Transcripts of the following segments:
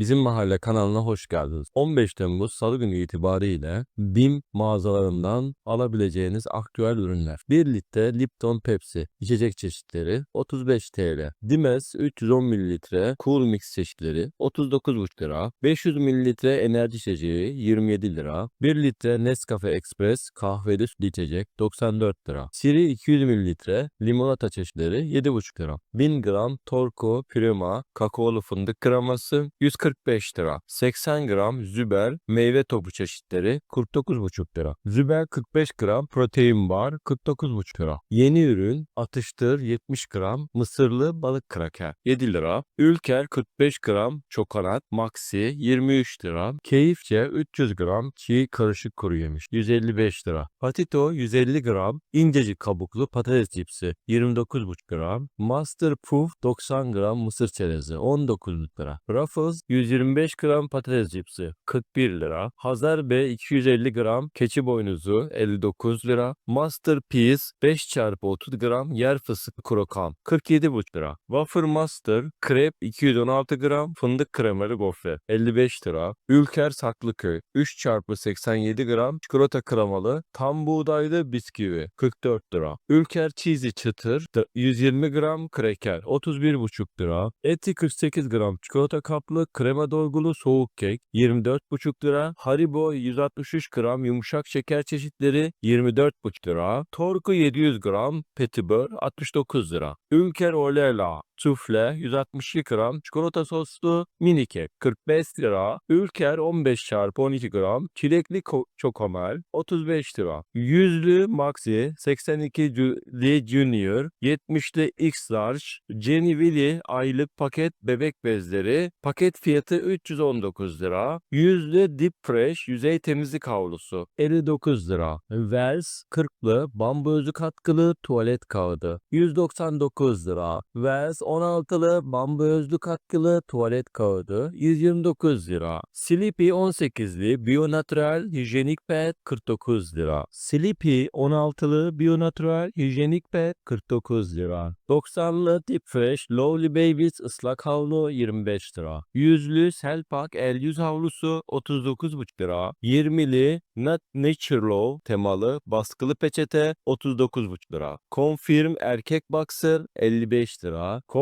Bizim Mahalle kanalına hoş geldiniz. 15 Temmuz Salı günü itibariyle BİM mağazalarından alabileceğiniz aktüel ürünler. 1 litre Lipton Pepsi içecek çeşitleri 35 TL. Dimes 310 ml Cool Mix çeşitleri 39,5 lira. 500 ml enerji içeceği 27 lira. 1 litre Nescafe Express kahveli içecek 94 lira. Siri 200 ml limonata çeşitleri 7,5 lira. 1000 gram Torco Prima kakaolu fındık kreması 145 lira. 80 gram Züber meyve topu çeşitleri 49,5 lira. Züber 45 gram protein bar 49,5 lira. Yeni ürün atıştır 70 gram mısırlı balık kraker 7 lira. Ülker 45 gram çokonat maxi 23 lira. Keyifçe 300 gram çiğ karışık kuru yemiş 155 lira. Patito 150 gram incecik kabuklu patates cipsi 29,5 gram. Master Proof 90 gram mısır çerezi 19 lira. Ruffles 125 gram patates cipsi 41 lira. Hazar B 250 gram keçi boynuzu 59 lira. Masterpiece 5 çarpı 30 gram yer fıstıklı krokan 47,5 lira. Wafer Master krep 216 gram fındık kremalı gofret 55 lira. Ülker Saklıköy 3 çarpı 87 gram çikolata kremalı tam buğdaylı bisküvi 44 lira. Ülker Cheesy çıtır da- 120 gram kreker 31,5 lira. Eti 48 gram çikolata kaplı krema dolgulu soğuk kek 24,5 lira. Haribo 163 gram yumuşak şeker çeşitleri 24,5 lira. Torku 700 gram petibör 69 lira. Ülker Olela Sufle 162 gram çikolata soslu mini kek 45 lira. Ülker 15 çarpı 12 gram çilekli ko- çokomel 35 lira. Yüzlü Maxi 82 Ju- Junior 70'li X Large Willy aylık paket bebek bezleri paket fiyatı 319 lira. Yüzlü Deep Fresh yüzey temizlik havlusu 59 lira. Vels 40'lı bambu özü katkılı tuvalet kağıdı 199 lira. Vels 16'lı bambu özlü katkılı tuvalet kağıdı 129 lira. Sleepy 18'li Bio Natural hijyenik pet 49 lira. Sleepy 16'lı Bio Natural hijyenik pet 49 lira. 90'lı Deep Fresh Lovely Babies ıslak havlu 25 lira. 100'lü Selpak el yüz havlusu 39,5 lira. 20'li Nat Nature Low temalı baskılı peçete 39,5 lira. Confirm erkek boxer 55 lira. Confirm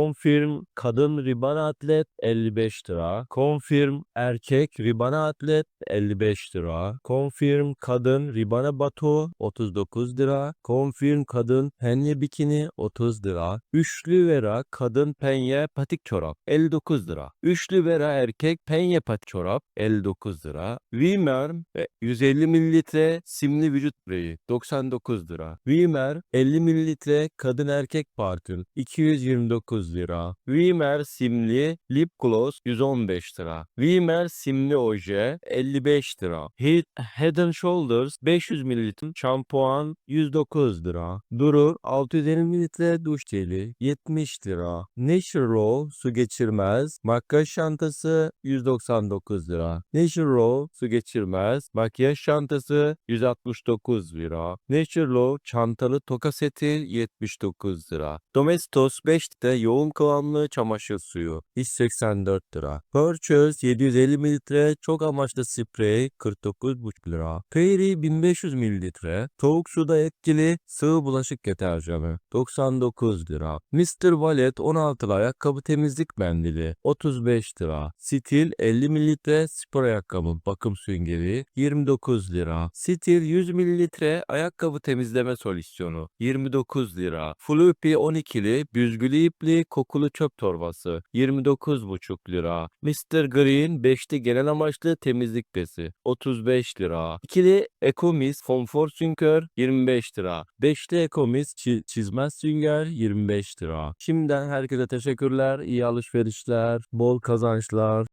kadın ribana atlet 55 lira. Confirm erkek ribana atlet 55 lira. Confirm kadın ribana bato 39 lira. Confirm kadın penye bikini 30 lira. Üçlü vera kadın penye patik çorap 59 lira. Üçlü vera erkek penye patik çorap 59 lira. Vimer e, 150 mililitre simli vücut spreyi 99 lira. Vimer 50 mililitre kadın erkek parfüm 229 lira. Vimer simli lip gloss 115 lira. Vimer simli oje 55 lira. Head, Head and Shoulders 500 mililitre şampuan 109 lira. Duru 650 mililitre duş jeli 70 lira. Nature Raw su geçirmez makyaj çantası 199 lira. Nature Raw su geçirmez makyaj çantası 169 lira. Nature Raw çantalı toka seti 79 lira. Domestos 5 litre yoğun kıvamlı çamaşır suyu 184 lira. Purchase 750 mililitre çok amaçlı sprey 49,5 lira. Fairy 1500 mililitre soğuk suda etkili sıvı bulaşık deterjanı 99 lira. Mr. Wallet 16'lı ayakkabı temizlik mendili 35 lira. Stil 50 mililitre spor ayakkabı bakım süngeri 29 lira. Stil 100 mililitre ayakkabı temizleme solüsyonu 29 lira. Floopy 12'li büzgülü ipli kokulu çöp torbası 29,5 lira. Mr. Green 5'li genel amaçlı temizlik bezi 35 lira. İkili Ecomis konfor sünger 25 lira. 5'li Ecomis çi- çizmez sünger 25 lira. Şimdiden herkese teşekkürler, iyi alışverişler, bol kazançlar.